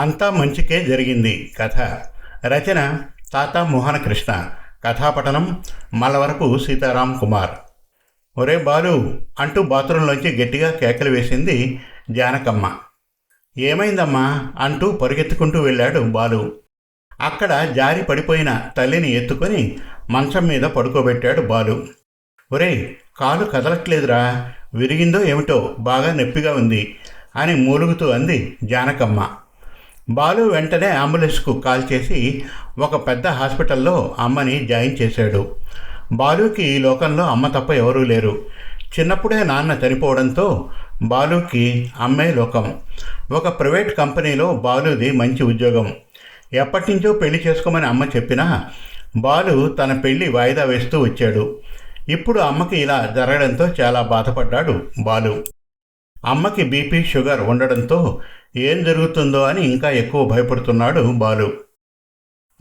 అంతా మంచికే జరిగింది. కథ. రచన తాత మోహన కృష్ణ. కథాపఠనం మల్లవరపు సీతారాం కుమార్. ఒరే బాలు అంటూ బాత్రూంలోంచి గట్టిగా కేకలు వేసింది జానకమ్మ. ఏమైందమ్మా? అంటూ పరుగెత్తుకుంటూ వెళ్ళాడు బాలు. అక్కడ జారి పడిపోయిన తల్లిని ఎత్తుకొని మంచం మీద పడుకోబెట్టాడు బాలు. ఒరే కాలు కదలట్లేదురా? విరిగిందో ఏమిటో బాగా నొప్పిగా ఉంది అని మూలుగుతూ అంది జానకమ్మ. బాలు వెంటనే అంబులెన్స్కు కాల్ చేసి ఒక పెద్ద హాస్పిటల్లో అమ్మని జాయిన్ చేశాడు. బాలుకి ఈ లోకంలో అమ్మ తప్ప ఎవరూ లేరు. చిన్నప్పుడే నాన్న చనిపోవడంతో బాలుకి అమ్మే లోకం. ఒక ప్రైవేట్ కంపెనీలో బాలుది మంచి ఉద్యోగం. ఎప్పటి నుంచో పెళ్ళి చేసుకోమని అమ్మ చెప్పినా బాలు తన పెళ్ళి వాయిదా వేస్తూ వచ్చాడు. ఇప్పుడు అమ్మకి ఇలా జరగడంతో చాలా బాధపడ్డాడు బాలు. అమ్మకి బీపీ షుగర్ ఉండడంతో ఏం జరుగుతుందో అని ఇంకా ఎక్కువ భయపడుతున్నాడు బాలు.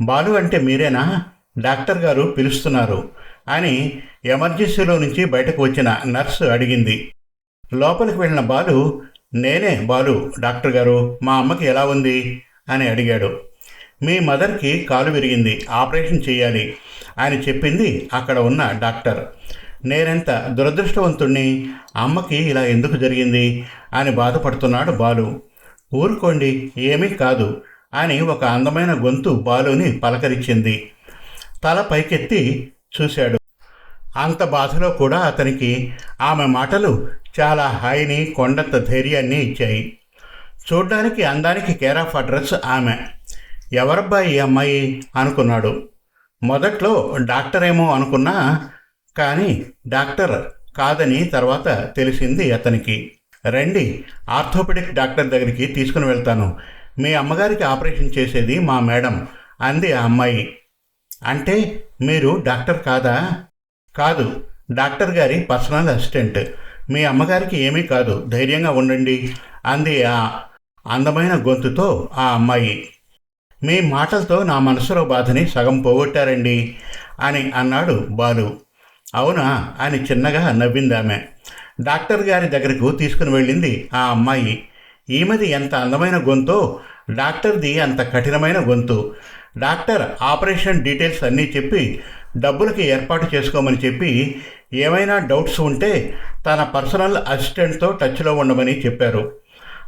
బాలు అంటే మీరేనా? డాక్టర్ గారు పిలుస్తున్నారు అని ఎమర్జెన్సీలో నుంచి బయటకు వచ్చిన నర్సు అడిగింది. లోపలికి వెళ్ళిన బాలు నేనే బాలు డాక్టర్ గారు మా అమ్మకి ఎలా ఉంది? అని అడిగాడు. మీ మదర్కి కాలు విరిగింది ఆపరేషన్ చేయాలి అని చెప్పింది అక్కడ ఉన్న డాక్టర్. నేనెంత దురదృష్టవంతుణ్ణి? అమ్మకి ఇలా ఎందుకు జరిగింది? అని బాధపడుతున్నాడు బాలు. ఊరుకోండి ఏమీ కాదు అని ఒక అందమైన గొంతు బాలుని పలకరించింది. తల పైకెత్తి చూశాడు. అంత బాధలో కూడా అతనికి ఆమె మాటలు చాలా హాయిని కొండంత ధైర్యాన్ని ఇచ్చాయి. చూడ్డానికి అందానికి కేర్ ఆఫ్ అడ్రస్ ఆమె. ఎవరబ్బా ఈ అమ్మాయి? అనుకున్నాడు. మొదట్లో డాక్టర్ ఏమో అనుకున్నా కానీ డాక్టర్ కాదని తర్వాత తెలిసింది అతనికి. రండి ఆర్థోపెడిక్ డాక్టర్ దగ్గరికి తీసుకుని వెళ్తాను. మీ అమ్మగారికి ఆపరేషన్ చేసేది మా మేడం అంది ఆ అమ్మాయి. అంటే మీరు డాక్టర్ కాదా? కాదు డాక్టర్ గారి పర్సనల్ అసిస్టెంట్. మీ అమ్మగారికి ఏమీ కాదు ధైర్యంగా ఉండండి అంది ఆ అందమైన గొంతుతో ఆ అమ్మాయి. మీ మాటలతో నా మనసులో బాధని సగం పోగొట్టారండి అని అన్నాడు బాలు. అవునా? అని చిన్నగా నవ్విందామె. డాక్టర్ గారి దగ్గరకు తీసుకుని వెళ్ళింది ఆ అమ్మాయి. ఈమెది ఎంత అందమైన గొంతో డాక్టర్ది అంత కఠినమైన గొంతు. డాక్టర్ ఆపరేషన్ డీటెయిల్స్ అన్నీ చెప్పి డబ్బులకి ఏర్పాటు చేసుకోమని చెప్పి ఏమైనా డౌట్స్ ఉంటే తన పర్సనల్ అసిస్టెంట్తో టచ్లో ఉండమని చెప్పారు.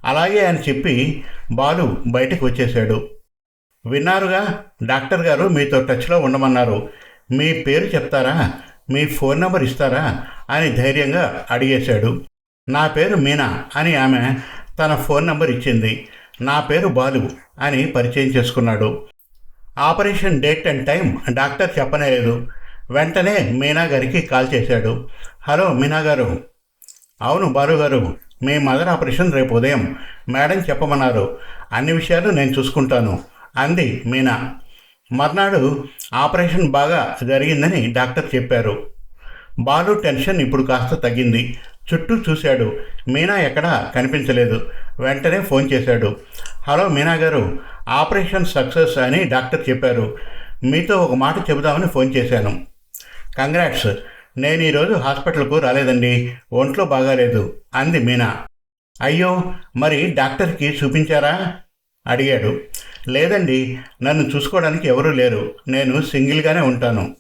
అలాగే అని చెప్పి బాలు బయటకు వచ్చేశాడు. విన్నారుగా? డాక్టర్ గారు మీతో టచ్లో ఉండమన్నారు. మీ పేరు చెప్తారా? మీ ఫోన్ నెంబర్ ఇస్తారా అని ధైర్యంగా అడిగేశాడు. నా పేరు మీనా అని ఆమె తన ఫోన్ నెంబర్ ఇచ్చింది. నా పేరు బాలు అని పరిచయం చేసుకున్నాడు. Operation date and time doctor చెప్పనేలేదు. వెంటనే మీనా గారికి కాల్ చేశాడు. హలో మీనా గారు. అవును బాలు గారు మీ మదర్ ఆపరేషన్ రేపు ఉదయం. మేడం చెప్పమన్నారు. అన్ని విషయాలు నేను చూసుకుంటాను అంది మీనా. మర్నాడు ఆపరేషన్ బాగా జరిగిందని డాక్టర్ చెప్పారు. బాలు టెన్షన్ ఇప్పుడు కాస్త తగ్గింది. చుట్టూ చూశాడు. మీనా ఎక్కడా కనిపించలేదు. వెంటనే ఫోన్ చేశాడు. హలో మీనా గారు ఆపరేషన్ సక్సెస్ అని డాక్టర్ చెప్పారు. మీతో ఒక మాట చెబుదామని ఫోన్ చేశాను. కంగ్రాట్స్. నేను ఈరోజు హాస్పిటల్కు రాలేదండి. ఒంట్లో బాగాలేదు అంది మీనా. అయ్యో మరి డాక్టర్కి చూపించారా? అడిగాడు. లేదండి నన్ను చూసుకోవడానికి ఎవరూ లేరు. నేను సింగిల్గానే ఉంటాను.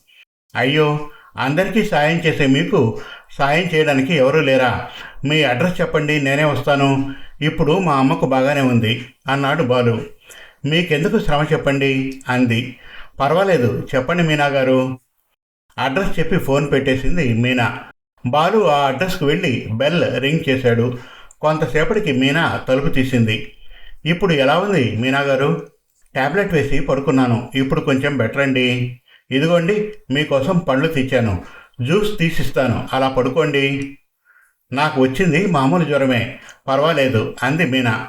అయ్యో అందరికీ సాయం చేసే మీకు సాయం చేయడానికి ఎవరూ లేరా? మీ అడ్రస్ చెప్పండి నేనే వస్తాను. ఇప్పుడు మా అమ్మకు బాగానే ఉంది. అన్నాడు బాలు. మీకెందుకు శ్రమ చెప్పండి? అంది. పర్వాలేదు చెప్పండి మీనా గారు. అడ్రస్ చెప్పి ఫోన్ పెట్టేసింది మీనా. బాలు ఆ అడ్రస్కు వెళ్ళి బెల్ రింగ్ చేశాడు. కొంతసేపటికి మీనా తలుపు తీసింది. ఇప్పుడు ఎలా ఉంది మీనా గారు? ట్యాబ్లెట్ వేసి పడుకున్నాను. ఇప్పుడు కొంచెం బెటర్ అండి. ఇదిగోండి మీకోసం పండ్లు తెచ్చాను. జ్యూస్ తీసిస్తాను. అలా పడుకోండి. నాకు వచ్చింది మామూలు జ్వరమే. పర్వాలేదు అంది మీనా.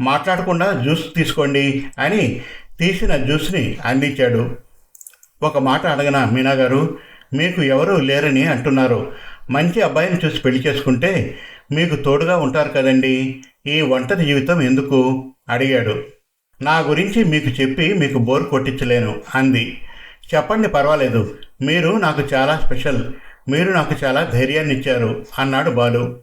మాట్లాడకుండా జ్యూస్ తీసుకోండి అని తీసిన జ్యూస్ని అందించాడు. ఒక మాట అడగనా మీనా గారు? మీకు ఎవరూ లేరని అంటున్నారు. మంచి అబ్బాయిని చూసి పెళ్ళి చేసుకుంటే మీకు తోడుగా ఉంటారు కదండి. ఈ ఒంటరి జీవితం ఎందుకు? అడిగాడు. నా గురించి మీకు చెప్పి మీకు బోర్ కొట్టించలేను అంది. చెప్పండి పర్వాలేదు మీరు నాకు చాలా స్పెషల్ మీరు నాకు చాలా ధైర్యాన్ని ఇచ్చారు అన్నాడు బాలు.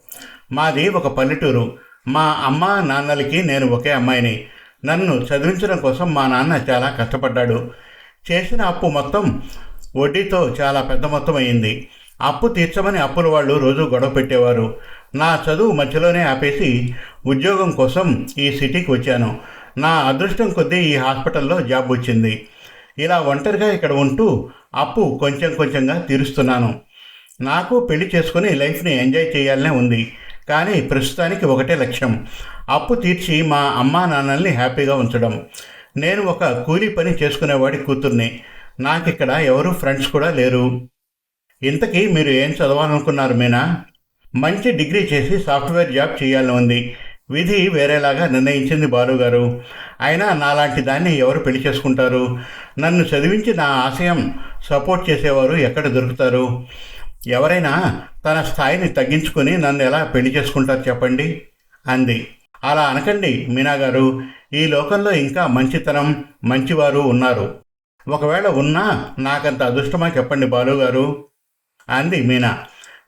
మాది ఒక పల్లెటూరు మా అమ్మ నాన్నలకి నేను ఒకే అమ్మాయిని. నన్ను చదివించడం కోసం మా నాన్న చాలా కష్టపడ్డాడు. చేసిన అప్పు మొత్తం వడ్డీతో చాలా పెద్ద మొత్తం అయింది. అప్పు తీర్చమని అప్పుల వాళ్ళు రోజు గొడవ పెట్టేవారు. నా చదువు మధ్యలోనే ఆపేసి ఉద్యోగం కోసం ఈ సిటీకి వచ్చాను. నా అదృష్టం కొద్దీ ఈ హాస్పిటల్లో జాబ్ వచ్చింది. ఇలా ఒంటరిగా ఇక్కడ ఉంటూ అప్పు కొంచెం కొంచెంగా తీరుస్తున్నాను. నాకు పెళ్ళి చేసుకుని లైఫ్ని ఎంజాయ్ చేయాలనే ఉంది. కానీ ప్రస్తుతానికి ఒకటే లక్ష్యం. అప్పు తీర్చి మా అమ్మా నాన్నల్ని హ్యాపీగా ఉంచడం. నేను ఒక కూలీ పని చేసుకునేవాడి కూతుర్ని. నాకు ఇక్కడ ఎవరు ఫ్రెండ్స్ కూడా లేరు. ఇంతకీ మీరు ఏం చదవాలనుకున్నారు మీనా? మంచి డిగ్రీ చేసి సాఫ్ట్వేర్ జాబ్ చేయాలని ఉంది. విధి వేరేలాగా నిర్ణయించింది బాలుగారు అయినా నాలాంటి దాన్ని ఎవరు పెళ్ళి చేసుకుంటారు? నన్ను చదివించి నా ఆశయం సపోర్ట్ చేసేవారు ఎక్కడ దొరుకుతారు? ఎవరైనా తన స్థాయిని తగ్గించుకొని నన్ను ఎలా పెళ్ళి చేసుకుంటారు చెప్పండి? అంది. అలా అనకండి మీనా గారు ఈ లోకంలో ఇంకా మంచితనం మంచివారు ఉన్నారు. ఒకవేళ ఉన్నా నాకంత అదృష్టమా చెప్పండి బాలుగారు అంది మీనా.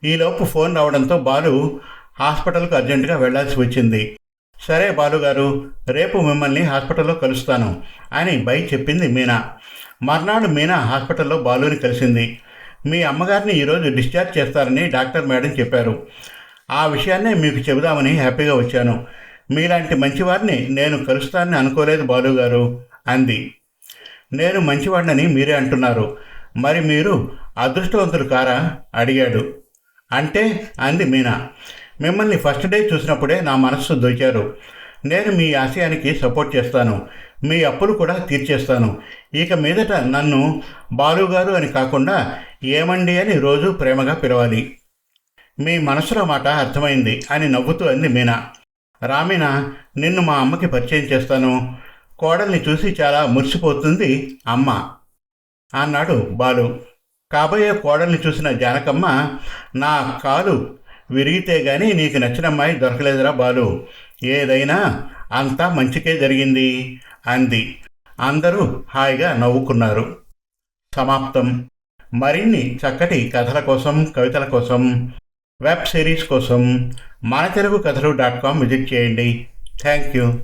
ఈలోపు ఫోన్ రావడంతో బాలు హాస్పిటల్కు అర్జెంటుగా వెళ్ళాల్సి వచ్చింది. సరే బాలుగారు రేపు మిమ్మల్ని హాస్పిటల్లో కలుస్తాను అని బై చెప్పింది మీనా. మర్నాడు మీనా హాస్పిటల్లో బాలుని కలిసింది. మీ అమ్మగారిని ఈరోజు డిశ్చార్జ్ చేస్తారని డాక్టర్ మేడం చెప్పారు. ఆ విషయాన్నే మీకు చెబుదామని హ్యాపీగా వచ్చాను. మీలాంటి మంచివారిని నేను కలుస్తానని అనుకోలేదు బాలుగారు అంది. నేను మంచివాడినని మీరే అంటున్నారు. మరి మీరు అదృష్టవంతులు కారా? అడిగాడు. అంటే అంది మీనా. మిమ్మల్ని ఫస్ట్ డే చూసినప్పుడే నా మనస్సు దోచారు నేను మీ ఆశయానికి సపోర్ట్ చేస్తాను. మీ అప్పులు కూడా తీర్చేస్తాను. ఇక మీదట నన్ను బాలుగారు అని కాకుండా ఏమండి అని రోజు ప్రేమగా పిలవాలి. మీ మనసులో మాట అర్థమైంది అని నవ్వుతూ అంది మీనా. రామీనా నిన్ను మా అమ్మకి పరిచయం చేస్తాను. కోడల్ని చూసి చాలా మురిసిపోతుంది అమ్మ. అన్నాడు బాలు. కాబోయే కోడల్ని చూసిన జానకమ్మ నా కాలు విరిగితే గాని నీకు నచ్చిన అమ్మాయి దొరకలేదురా బాలు. ఏదైనా అంతా మంచికే జరిగింది అంది. అందరూ హాయిగా నవ్వుకున్నారు. సమాప్తం. మరిన్ని చక్కటి కథల కోసం కవితల కోసం వెబ్ సిరీస్ కోసం మన తెలుగు కథలు డాట్ కామ్ విజిట్ చేయండి. Thank you.